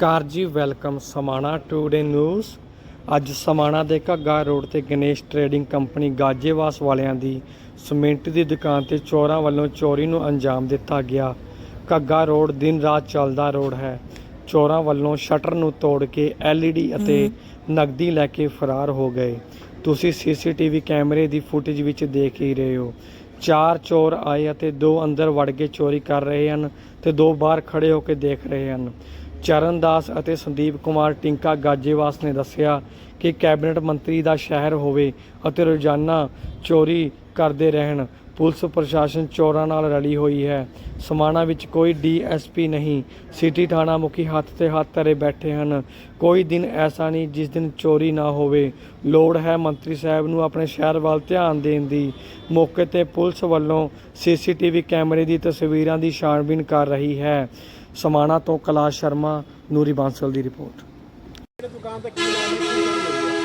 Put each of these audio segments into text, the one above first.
ਨਮਸਕਾਰ ਜੀ welcome Samana today news. ਅੱਜ ਸਮਾਣਾ ਦੇ ਘੱਗਾ ਰੋਡ ਤੇ ਗਣੇਸ਼ ਟਰੇਡਿੰਗ ਕੰਪਨੀ ਗਾਜੇਵਾਸ ਵਾਲਿਆਂ ਦੀ ਸੀਮੈਂਟ ਦੀ ਦੁਕਾਨ ਤੇ ਚੋਰਾਂ ਵੱਲੋਂ ਚੋਰੀ ਨੂੰ ਅੰਜਾਮ ਦਿੱਤਾ ਗਿਆ। ਘੱਗਾ ਰੋਡ ਦਿਨ ਰਾਤ ਚੱਲਦਾ ਰੋਡ ਹੈ। ਚੋਰਾਂ ਵੱਲੋਂ ਸ਼ਟਰ ਨੂੰ ਤੋੜ ਕੇ LED ਅਤੇ ਨਕਦੀ ਲੈ ਕੇ ਫਰਾਰ ਹੋ ਗਏ। ਤੁਸੀਂ ਸੀਸੀਟੀਵੀ ਕੈਮਰੇ ਦੀ ਫੁਟੇਜ ਵਿੱਚ ਦੇਖ ਹੀ ਰਹੇ ਹੋ। ਚਾਰ ਚੋਰ ਆਏ ਅਤੇ ਦੋ ਅੰਦਰ ਵੜ ਕੇ ਚੋਰੀ ਕਰ ਰਹੇ ਹਨ ਤੇ ਦੋ ਬਾਹਰ ਖੜੇ ਹੋ ਕੇ ਦੇਖ ਰਹੇ ਹਨ। ਚਰਨਦਾਸ ਅਤੇ ਸੰਦੀਪ ਕੁਮਾਰ ਟਿੰਕਾ ਗਾਜੇਵਾਸ ਨੇ ਦੱਸਿਆ ਕਿ ਕੈਬਨਿਟ ਮੰਤਰੀ ਦਾ ਸ਼ਹਿਰ ਹੋਵੇ ਅਤੇ ਰੋਜ਼ਾਨਾ ਚੋਰੀ ਕਰਦੇ ਰਹਿਣ, ਪੁਲਿਸ ਪ੍ਰਸ਼ਾਸਨ ਚੋਰਾਂ ਨਾਲ ਰਲੀ ਹੋਈ ਹੈ। ਸਮਾਣਾ ਵਿੱਚ ਕੋਈ ਡੀਐਸਪੀ ਨਹੀਂ। ਸਿਟੀ ਥਾਣਾ ਮੁਖੀ ਹੱਥ ਤੇ ਹੱਥ ਧਰੇ ਬੈਠੇ ਹਨ। ਕੋਈ ਦਿਨ ਐਸਾ ਨਹੀਂ ਜਿਸ ਦਿਨ ਚੋਰੀ ਨਾ ਹੋਵੇ। ਲੋੜ ਹੈ ਮੰਤਰੀ ਸਾਹਿਬ ਨੂੰ ਆਪਣੇ ਸ਼ਹਿਰ ਵੱਲ ਧਿਆਨ ਦੇਣ ਦੀ। ਮੌਕੇ ਤੇ ਪੁਲਿਸ ਵੱਲੋਂ ਸੀਸੀਟੀਵੀ ਕੈਮਰੇ ਦੀ ਤਸਵੀਰਾਂ ਦੀ ਛਾਣਬੀਨ ਕਰ ਰਹੀ ਹੈ। ਸਮਾਣਾ ਤੋਂ ਕੈਲਾਸ਼ ਸ਼ਰਮਾ, ਨੂਰੀ ਬਾਂਸਲ ਦੀ ਰਿਪੋਰਟ।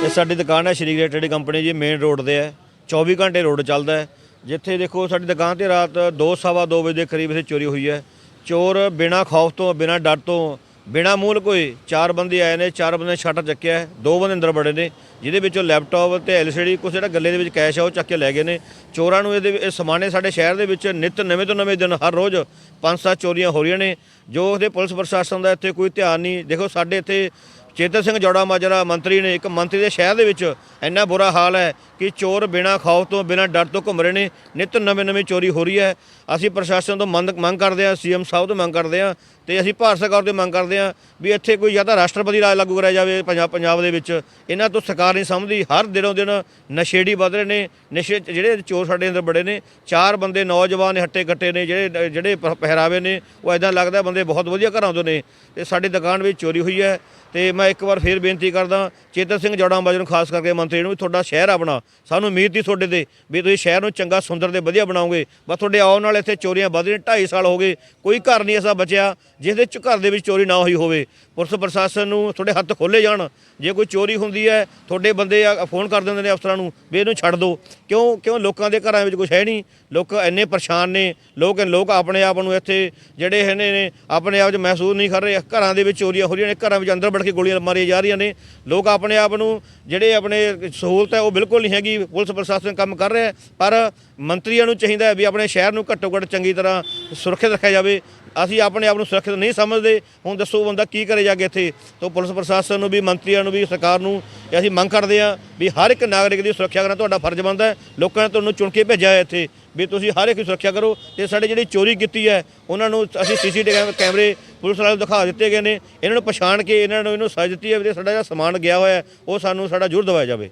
ਇਹ ਸਾਡੀ ਦੁਕਾਨ ਹੈ, Shri great company ji main road ਤੇ ਹੈ। 24 ਘੰਟੇ ਰੋਡ ਚੱਲਦਾ ਹੈ। ਜਿੱਥੇ ਦੇਖੋ, ਸਾਡੀ ਦੁਕਾਨ ਤੇ ਰਾਤ 2:30 2 ਵਜੇ ਦੇ ਕਰੀਬ ਇੱਥੇ ਚੋਰੀ ਹੋਈ ਹੈ। ਚੋਰ ਬਿਨਾਂ ਖੌਫ ਤੋਂ, ਬਿਨਾਂ ਡਰ ਤੋਂ ਬਿਨਾ ਮੂਲ ਕੋਈ, ਚਾਰ ਬੰਦੇ ਆਏ ਨੇ, ਚਾਰ ਬੰਦੇ ਸ਼ਟਰ ਚੱਕਿਆ ਹੈ, ਦੋ ਬੰਦੇ ਅੰਦਰ ਬੜੇ ਨੇ, ਜਿਹਦੇ ਵਿੱਚੋਂ ਲੈਪਟਾਪ ਤੇ ਐਲਸੀਡੀ ਕੁਛ ਜਿਹੜਾ ਗੱਲੇ ਦੇ ਵਿੱਚ ਕੈਸ਼ ਆ, ਉਹ ਚੱਕ ਕੇ ਲੈ ਗਏ ਨੇ। ਚੋਰਾਂ ਨੂੰ ਇਹਦੇ ਇਹ ਸਮਾਨੇ ਸਾਡੇ ਸ਼ਹਿਰ ਦੇ ਵਿੱਚ ਨਿਤ ਨਵੇਂ ਤੋਂ ਨਵੇਂ ਦਿਨ, ਹਰ ਰੋਜ਼ ਪੰਜ ਸੱਤ ਚੋਰੀਆਂ ਹੋ ਰਹੀਆਂ ਨੇ। ਜੋ ਉਹਦੇ ਪੁਲਿਸ ਪ੍ਰਸ਼ਾਸਨ ਦਾ ਇੱਥੇ ਕੋਈ ਧਿਆਨ ਨਹੀਂ, ਦੇਖੋ ਸਾਡੇ ਇੱਥੇ ਚੇਤਨ ਸਿੰਘ ਜੋੜਾ ਮਾਜਰਾ ਮੰਤਰੀ ਨੇ ਇੱਕ ਮੰਤਰੀ ਦੇ ਸ਼ਹਿਰ ਦੇ ਵਿੱਚ ਇੰਨਾ ਬੁਰਾ ਹਾਲ ਹੈ ਕਿ ਚੋਰ ਬਿਨਾਂ ਖੌਫ ਤੋਂ, ਬਿਨਾਂ ਡਰ ਤੋਂ ਘੁੰਮ ਰਹੇ ਨੇ, ਨਿਤ ਨਵੇਂ ਨਵੇਂ ਚੋਰੀ ਹੋ ਰਹੀ ਹੈ। ਅਸੀਂ ਪ੍ਰਸ਼ਾਸਨ ਤੋਂ ਮੰਗ ਮੰਗ ਕਰਦੇ ਹਾਂ, ਸੀਐਮ ਸਾਹਿਬ ਤੋਂ ਮੰਗ ਕਰਦੇ ਹਾਂ ਤੇ ਅਸੀਂ ਭਾਰਤ ਸਰਕਾਰ ਤੋਂ ਮੰਗ ਕਰਦੇ ਹਾਂ ਵੀ ਇੱਥੇ ਕੋਈ ਜਾਂ ਤਾਂ ਰਾਸ਼ਟਰਪਤੀ ਰਾਜ ਲਾਗੂ ਕਰਾਇਆ ਜਾਵੇ ਪੰਜਾਬ ਪੰਜਾਬ ਦੇ ਵਿੱਚ। ਇਹਨਾਂ ਤੋਂ ਸਰਕਾਰ ਨਹੀਂ ਸਮਝਦੀ। ਹਰ ਦਿਨੋਂ ਦਿਨ ਨਸ਼ੇੜੀ ਵਧ ਰਹੇ ਨੇ। ਨਸ਼ੇ ਜਿਹੜੇ ਚੋਰ ਸਾਡੇ ਅੰਦਰ ਬੜੇ ਨੇ, ਚਾਰ ਬੰਦੇ ਨੌਜਵਾਨ ਹੱਟੇ ਕੱਟੇ ਨੇ, ਜਿਹੜੇ ਜਿਹੜੇ ਪ- ਪਹਿਰਾਵੇ ਨੇ, ਉਹ ਐਦਾਂ ਲੱਗਦਾ ਬੰਦੇ ਬਹੁਤ ਵਧੀਆ ਘਰਾਂ ਤੋਂ ਨੇ। ਤੇ ਸਾਡੀ ਦੁਕਾਨ ਵਿੱਚ ਚੋਰੀ ਹੋਈ ਹੈ ਤੇ ਮੈਂ ਮੈਂ ਇੱਕ ਵਾਰ ਫੇਰ ਬੇਨਤੀ ਕਰਦਾ ਚੇਤਨ ਸਿੰਘ ਜੋੜਾ ਅੰਬਾਜ ਨੂੰ ਖਾਸ ਕਰਕੇ ਮੰਤਰੀ ਨੂੰ ਵੀ ਤੁਹਾਡਾ ਸ਼ਹਿਰ ਆਪਣਾ, ਸਾਨੂੰ ਉਮੀਦ ਸੀ ਤੁਹਾਡੇ ਤੇ ਵੀ ਤੁਸੀਂ ਸ਼ਹਿਰ ਨੂੰ ਚੰਗਾ, ਸੁੰਦਰ ਤੇ ਵਧੀਆ ਬਣਾਓਗੇ। ਬਸ ਤੁਹਾਡੇ ਆਉਣ ਨਾਲ ਇੱਥੇ ਚੋਰੀਆਂ ਵੱਧ ਰਹੀਆਂ 2.5 ਸਾਲ ਹੋ ਗਏ, ਕੋਈ ਘਰ ਨਹੀਂ ਐਸਾ ਬਚਿਆ ਜਿਸ ਦੇ ਚ ਘਰ ਦੇ ਵਿੱਚ ਚੋਰੀ ਨਾ ਹੋਈ ਹੋਵੇ। ਪੁਲਿਸ ਪ੍ਰਸ਼ਾਸਨ ਨੂੰ ਤੁਹਾਡੇ ਹੱਥ ਖੋਲੇ ਜਾਣ, ਜੇ ਕੋਈ ਚੋਰੀ ਹੁੰਦੀ ਹੈ, ਤੁਹਾਡੇ ਬੰਦੇ ਫੋਨ ਕਰ ਦਿੰਦੇ ਨੇ ਅਫਸਰਾਂ ਨੂੰ ਵੀ ਇਹਨੂੰ ਛੱਡ ਦਿਓ। ਕਿਉਂ ਕਿਉਂ ਲੋਕਾਂ ਦੇ ਘਰਾਂ ਵਿੱਚ ਕੁਝ ਹੈ ਨਹੀਂ? ਲੋਕ ਇੰਨੇ ਪਰੇਸ਼ਾਨ ਨੇ, ਲੋਕ ਲੋਕ ਆਪਣੇ ਆਪ ਨੂੰ ਇੱਥੇ ਜਿਹੜੇ ਹੈਨੇ ਨੇ, ਆਪਣੇ ਆਪ 'ਚ ਮਹਿਸੂਸ ਨਹੀਂ ਕਰ ਰਹੇ, ਘਰਾਂ ਦੇ ਵਿੱਚ ਚੋਰੀਆਂ ਹੋ ਰਹੀਆਂ ਨੇ, ਘਰਾਂ ਵਿੱਚ ਅੰਦਰ ਵੜ ਕੇ ਗੋਲੀਆਂ ਮਾਰੀਆਂ ਜਾ ਰਹੀਆਂ ਨੇ। ਲੋਕ ਆਪਣੇ ਆਪ ਨੂੰ ਜਿਹੜੇ ਆਪਣੇ ਸਹੂਲਤ ਹੈ, ਉਹ ਬਿਲਕੁਲ ਨਹੀਂ ਹੈਗੀ। ਪੁਲਿਸ ਪ੍ਰਸ਼ਾਸਨ ਕੰਮ ਕਰ ਰਿਹਾ ਪਰ ਮੰਤਰੀਆਂ ਨੂੰ ਚਾਹੀਦਾ ਹੈ ਵੀ ਆਪਣੇ ਸ਼ਹਿਰ ਨੂੰ ਘੱਟੋ ਘੱਟ ਚੰਗੀ ਤਰ੍ਹਾਂ ਸੁਰੱਖਿਅਤ ਰੱਖਿਆ ਜਾਵੇ। ਅਸੀਂ ਆਪਣੇ ਆਪ ਨੂੰ ਸੁਰੱਖਿਅਤ ਨਹੀਂ ਸਮਝਦੇ। ਹੁਣ ਦੱਸੋ ਬੰਦਾ ਕੀ ਕਰੇ ਜਾ ਕੇ ਇੱਥੇ? ਤੋਂ ਪੁਲਿਸ ਪ੍ਰਸ਼ਾਸਨ ਨੂੰ ਵੀ, ਮੰਤਰੀਆਂ ਨੂੰ ਵੀ, ਸਰਕਾਰ ਨੂੰ ਇਹ ਅਸੀਂ ਮੰਗ ਕਰਦੇ ਹਾਂ ਵੀ ਹਰ ਇੱਕ ਨਾਗਰਿਕ ਦੀ ਸੁਰੱਖਿਆ ਕਰਨਾ ਤੁਹਾਡਾ ਫਰਜ਼ ਬਣਦਾ ਹੈ। ਲੋਕਾਂ ਨੇ ਤੁਹਾਨੂੰ ਚੁਣ ਕੇ ਭੇਜਿਆ ਹੈ ਇੱਥੇ ਵੀ ਤੁਸੀਂ ਹਰ ਇੱਕ ਦੀ ਸੁਰੱਖਿਆ ਕਰੋ ਤੇ ਸਾਡੇ ਜਿਹੜੀ ਚੋਰੀ ਕੀਤੀ ਹੈ, ਉਹਨਾਂ ਨੂੰ ਅਸੀਂ ਸੀਸੀਟੀਵੀ ਕੈਮਰੇ ਪੁਲਿਸ ਵਾਲਿਆਂ ਨੂੰ ਦਿਖਾ ਦਿੱਤੇ ਗਏ ਨੇ। ਇਹਨਾਂ ਨੂੰ ਪਛਾਣ ਕੇ ਇਹਨਾਂ ਨੂੰ ਇਹਨੂੰ ਸਜ਼ਾ ਦਿੱਤੀ ਹੈ ਵੀ ਸਾਡਾ ਜਿਹੜਾ ਸਮਾਨ ਗਿਆ ਹੋਇਆ ਉਹ ਸਾਨੂੰ ਸਾਡਾ ਜ਼ਰੂਰ ਦਵਾਇਆ ਜਾਵੇ।